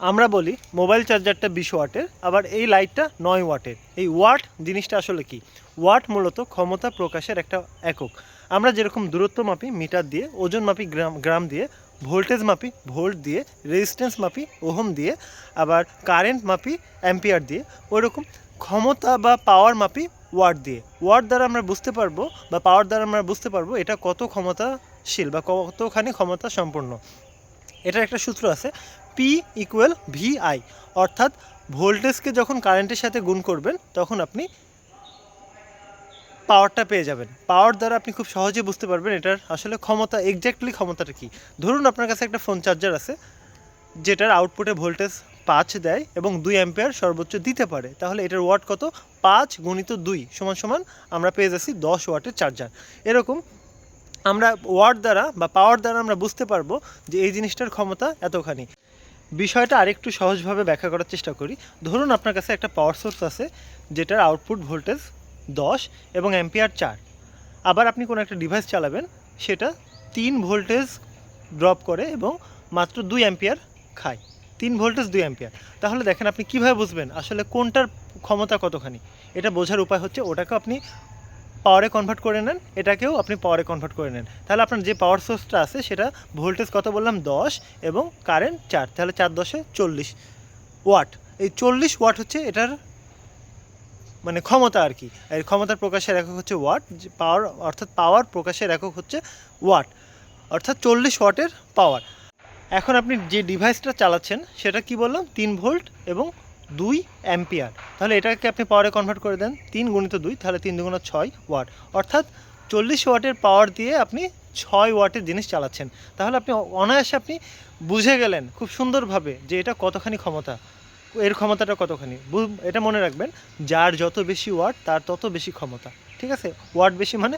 আমরা বলি মোবাইল চার্জারটা বিশ ওয়াটের, আবার এই লাইটটা নয় ওয়াটের। এই ওয়াট জিনিসটা আসলে কি? ওয়াট মূলত ক্ষমতা প্রকাশের একটা একক। আমরা যেরকম দূরত্ব মাপি, মিটার দিয়ে, ওজন মাপি, গ্রাম গ্রাম দিয়ে, ভোল্টেজ মাপি, ভোল্ট দিয়ে রেজিস্ট্যান্স মাপি, ওহম দিয়ে, আবার কারেন্ট মাপি অ্যাম্পিয়ার দিয়ে ওইরকম ক্ষমতা বা পাওয়ার মাপি ওয়াট দিয়ে। ওয়াট দ্বারা আমরা বুঝতে পারব বা পাওয়ার দ্বারা আমরা বুঝতে পারব এটা কত ক্ষমতাশীল বা কতখানি ক্ষমতা সম্পন্ন এটার একটা সূত্র আছে পি ইকুয়াল ভি আই অর্থাৎ ভোল্টেজকে যখন কারেন্টের সাথে গুণ করবেন, তখন আপনি পাওয়ারটা পেয়ে যাবেন। পাওয়ার দ্বারা আপনি খুব সহজে বুঝতে পারবেন এটার আসলে ক্ষমতা এক্স্যাক্টলি ক্ষমতাটা কী। ধরুন আপনার কাছে একটা ফোন চার্জার আছে, যেটার আউটপুটে ভোল্টেজ পাঁচ দেয় এবং দুই অ্যাম্পিয়ার সর্বোচ্চ দিতে পারে। তাহলে এটার ওয়াট কত? পাঁচ গুণিত দুই সমান সমান আমরা পেয়ে যাচ্ছি দশ ওয়াটের চার্জার এরকম আমরা ওয়াট দ্বারা বা পাওয়ার দ্বারা আমরা বুঝতে পারব যে এই জিনিসটার ক্ষমতা এতখানি। বিষয়টা আরেকটু সহজভাবে ব্যাখ্যা করার চেষ্টা করি। ধরুন আপনার কাছে একটা পাওয়ার সোর্স আছে, যেটার আউটপুট ভোল্টেজ দশ এবং অ্যাম্পিয়ার চার। আবার আপনি কোনো একটা ডিভাইস চালাবেন, সেটা তিন ভোল্টেজ ড্রপ করে এবং মাত্র দুই অ্যাম্পিয়ার খায়। তিন ভোল্টেজ দুই অ্যাম্পিয়ার তাহলে দেখেন আপনি কীভাবে বুঝবেন আসলে কোনটার ক্ষমতা কতখানি? এটা বোঝার উপায় হচ্ছে ওটাকে আপনি পাওয়ারে কনভার্ট করে নেন, এটাকেও আপনি পাওয়ারে কনভার্ট করে নেন। তাহলে আপনার যে পাওয়ার সোর্সটা আছে, সেটা ভোল্টেজ কত বললাম? দশ এবং কারেন্ট চার। তাহলে চার দশে চল্লিশ ওয়াট এই চল্লিশ ওয়াট হচ্ছে এটার মানে ক্ষমতা আর কি। এর ক্ষমতার প্রকাশের একক হচ্ছে ওয়াট পাওয়ার অর্থাৎ পাওয়ার প্রকাশের একক হচ্ছে ওয়াট অর্থাৎ চল্লিশ ওয়াটের পাওয়ার এখন আপনি যে ডিভাইসটা চালাচ্ছেন, সেটা কি বললাম? তিন ভোল্ট এবং দুই অ্যাম্পিয়ার। তাহলে এটাকে আপনি পাওয়ারে কনভার্ট করে দেন, তিন গুণিত দুই, তাহলে তিন দুগুণ ছয় ওয়াট। অর্থাৎ চল্লিশ ওয়াটের পাওয়ার দিয়ে আপনি ছয় ওয়াটের জিনিস চালাচ্ছেন। তাহলে আপনি অনায়াসে আপনি বুঝে গেলেন খুব সুন্দরভাবে যে এটা কতখানি ক্ষমতা। এর ক্ষমতাটা কতখানি। এটা মনে রাখবেন, যার যত বেশি ওয়াট, তার তত বেশি ক্ষমতা। ঠিক আছে? ওয়ার্ড বেশি মানে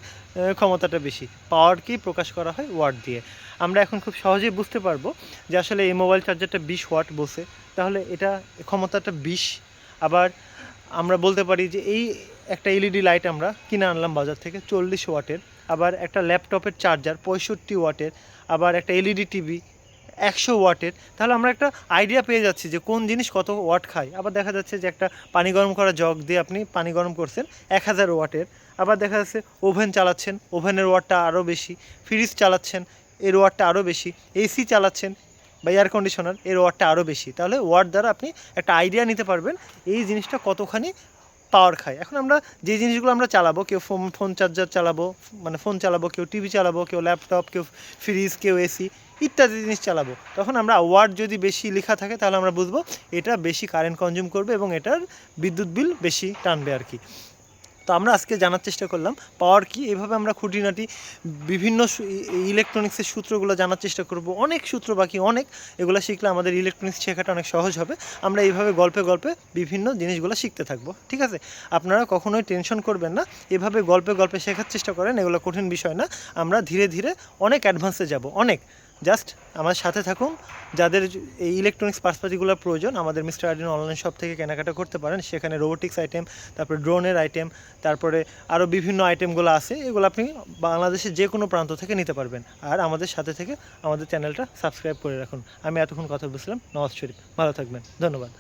ক্ষমতাটা বেশি। পাওয়ারকেই প্রকাশ করা হয় ওয়াট দিয়ে। আমরা এখন খুব সহজেই বুঝতে পারব যে আসলে এই মোবাইল চার্জারটা বিশ ওয়াট বসে তাহলে এটা ক্ষমতাটা বিশ। আবার আমরা বলতে পারি যে এই একটা এলইডি লাইট আমরা কিনে আনলাম বাজার থেকে চল্লিশ ওয়াটের আবার একটা ল্যাপটপের চার্জার পঁয়ষট্টি ওয়াটের আবার একটা এলইডি টিভি একশো ওয়াটের, তাহলে আমরা একটা আইডিয়া পেয়ে যাচ্ছি যে কোন জিনিস কত ওয়াট খায়। আবার দেখা যাচ্ছে যে একটা পানি গরম করা জগ দিয়ে আপনি পানি গরম করছেন, এক হাজার ওয়াটের। আবার দেখা যাচ্ছে ওভেন চালাচ্ছেন, ওভেনের ওয়াটটা আরও বেশি, ফ্রিজ চালাচ্ছেন, এর ওয়াটটা আরও বেশি এসি চালাচ্ছেন, বা এয়ার কন্ডিশনার এর ওয়াটটা আরও বেশি। তাহলে ওয়াট দ্বারা আপনি একটা আইডিয়া নিতে পারবেন এই জিনিসটা কতখানি পাওয়ার খায় এখন আমরা যে জিনিসগুলো আমরা চালাবো, কেউ ফোন ফোন চার্জার চালাবো মানে ফোন চালাবো, কেউ টিভি চালাবো, কেউ ল্যাপটপ, কেউ ফ্রিজ কেউ এসি ইত্যাদি জিনিস চালাবো। তখন আমরা ওয়ার্ড যদি বেশি লেখা থাকে, তাহলে আমরা বুঝব এটা বেশি কারেন্ট কনজিউম করবে এবং এটার বিদ্যুৎ বিল বেশি টানবে আর কি। তো আমরা আজকে জানার চেষ্টা করলাম, পাওয়ার কি, এভাবে আমরা খুঁটিনাটি বিভিন্ন ইলেকট্রনিক্সের সূত্রগুলো জানার চেষ্টা করব। অনেক সূত্র বাকি, অনেক, এগুলো শিখলে আমাদের ইলেকট্রনিক্স শেখাটা অনেক সহজ হবে। আমরা এইভাবে গল্পে গল্পে বিভিন্ন জিনিসগুলো শিখতে থাকব, ঠিক আছে? আপনারা কখনোই টেনশন করবেন না, এভাবে গল্পে গল্পে শেখার চেষ্টা করেন, এগুলো কঠিন বিষয় না। আমরা ধীরে ধীরে অনেক অ্যাডভান্সে যাব, অনেক। জাস্ট আমার সাথে থাকুন। যাদের এই ইলেকট্রনিক্স পার্সপাতিগুলোর প্রয়োজন, আমাদের মিস্টার আর্ডিন অনলাইন শপ থেকে কেনাকাটা করতে পারেন। সেখানে রোবোটিক্স আইটেম তারপরে ড্রোনের আইটেম তারপরে আরও বিভিন্ন আইটেমগুলো আছে। এগুলো আপনি বাংলাদেশের যে কোনো প্রান্ত থেকে নিতে পারবেন। আর আমাদের সাথে থেকে আমাদের চ্যানেলটা সাবস্ক্রাইব করে রাখুন। আমি এতক্ষণ কথা বলছিলাম। নওয়াজ শরীফ। ভালো থাকবেন। ধন্যবাদ।